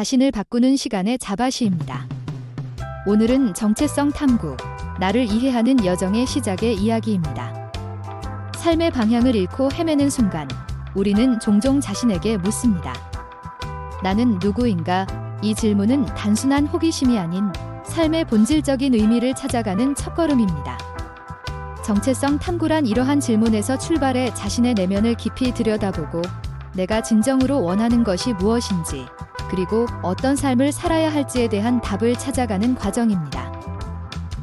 자신을 바꾸는 시간의 자바시입니다. 오늘은 정체성 탐구, 나를 이해하는 여정의 시작의 이야기입니다. 삶의 방향을 잃고 헤매는 순간, 우리는 종종 자신에게 묻습니다. 나는 누구인가? 이 질문은 단순한 호기심이 아닌 삶의 본질적인 의미를 찾아가는 첫걸음입니다. 정체성 탐구란 이러한 질문에서 출발해 자신의 내면을 깊이 들여다보고 내가 진정으로 원하는 것이 무엇인지 그리고 어떤 삶을 살아야 할지에 대한 답을 찾아가는 과정입니다.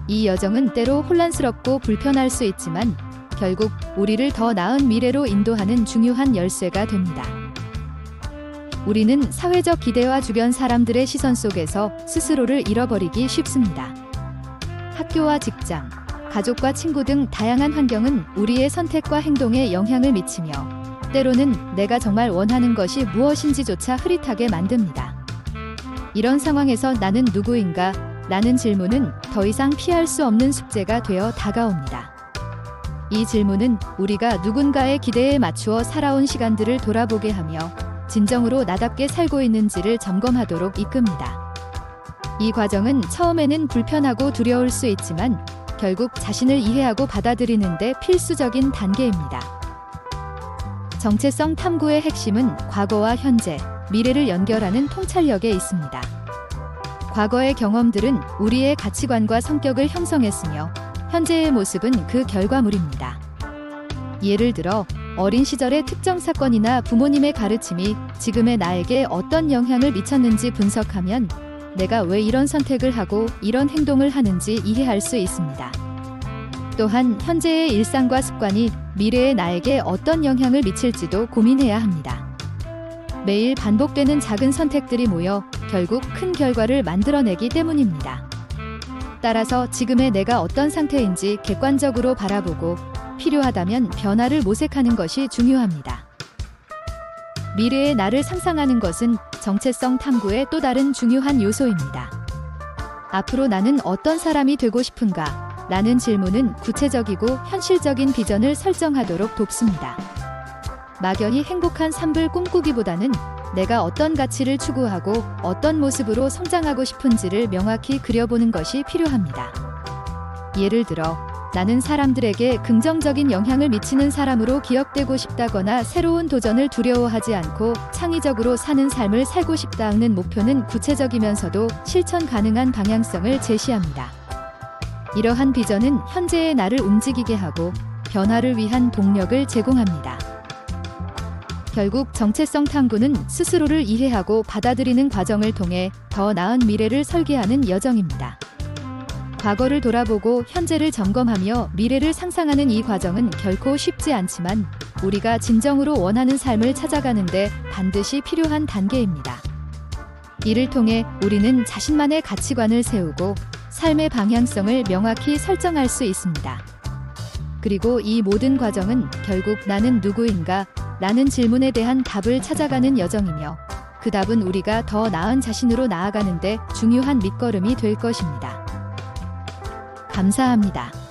이 여정은 때로 혼란스럽고 불편할 수 있지만 결국 우리를 더 나은 미래로 인도하는 중요한 열쇠가 됩니다. 우리는 사회적 기대와 주변 사람들의 시선 속에서 스스로를 잃어버리기 쉽습니다. 학교와 직장, 가족과 친구 등 다양한 환경은 우리의 선택과 행동에 영향을 미치며 때로는 내가 정말 원하는 것이 무엇인지조차 흐릿하게 만듭니다. 이런 상황에서 나는 누구인가? 라는 질문은 더 이상 피할 수 없는 숙제가 되어 다가옵니다. 이 질문은 우리가 누군가의 기대에 맞추어 살아온 시간들을 돌아보게 하며 진정으로 나답게 살고 있는지를 점검하도록 이끕니다. 이 과정은 처음에는 불편하고 두려울 수 있지만 결국 자신을 이해하고 받아들이는데 필수적인 단계입니다. 정체성 탐구의 핵심은 과거와 현재, 미래를 연결하는 통찰력에 있습니다. 과거의 경험들은 우리의 가치관과 성격을 형성했으며 현재의 모습은 그 결과물입니다. 예를 들어 어린 시절의 특정 사건이나 부모님의 가르침이 지금의 나에게 어떤 영향을 미쳤는지 분석하면 내가 왜 이런 선택을 하고 이런 행동을 하는지 이해할 수 있습니다. 또한 현재의 일상과 습관이 미래의 나에게 어떤 영향을 미칠지도 고민해야 합니다. 매일 반복되는 작은 선택들이 모여 결국 큰 결과를 만들어내기 때문입니다. 따라서 지금의 내가 어떤 상태인지 객관적으로 바라보고 필요하다면 변화를 모색하는 것이 중요합니다. 미래의 나를 상상하는 것은 정체성 탐구의 또 다른 중요한 요소입니다. 앞으로 나는 어떤 사람이 되고 싶은가? 라는 질문은 구체적이고 현실적인 비전을 설정하도록 돕습니다. 막연히 행복한 삶을 꿈꾸기보다는 내가 어떤 가치를 추구하고 어떤 모습으로 성장하고 싶은지를 명확히 그려보는 것이 필요합니다. 예를 들어, 나는 사람들에게 긍정적인 영향을 미치는 사람으로 기억되고 싶다거나 새로운 도전을 두려워하지 않고 창의적으로 사는 삶을 살고 싶다는 목표는 구체적이면서도 실천 가능한 방향성을 제시합니다. 이러한 비전은 현재의 나를 움직이게 하고 변화를 위한 동력을 제공합니다. 결국 정체성 탐구는 스스로를 이해하고 받아들이는 과정을 통해 더 나은 미래를 설계하는 여정입니다. 과거를 돌아보고 현재를 점검하며 미래를 상상하는 이 과정은 결코 쉽지 않지만 우리가 진정으로 원하는 삶을 찾아가는데 반드시 필요한 단계입니다. 이를 통해 우리는 자신만의 가치관을 세우고 삶의 방향성을 명확히 설정할 수 있습니다. 그리고 이 모든 과정은 결국 나는 누구인가? 라는 질문에 대한 답을 찾아가는 여정이며 그 답은 우리가 더 나은 자신으로 나아가는데 중요한 밑거름이 될 것입니다. 감사합니다.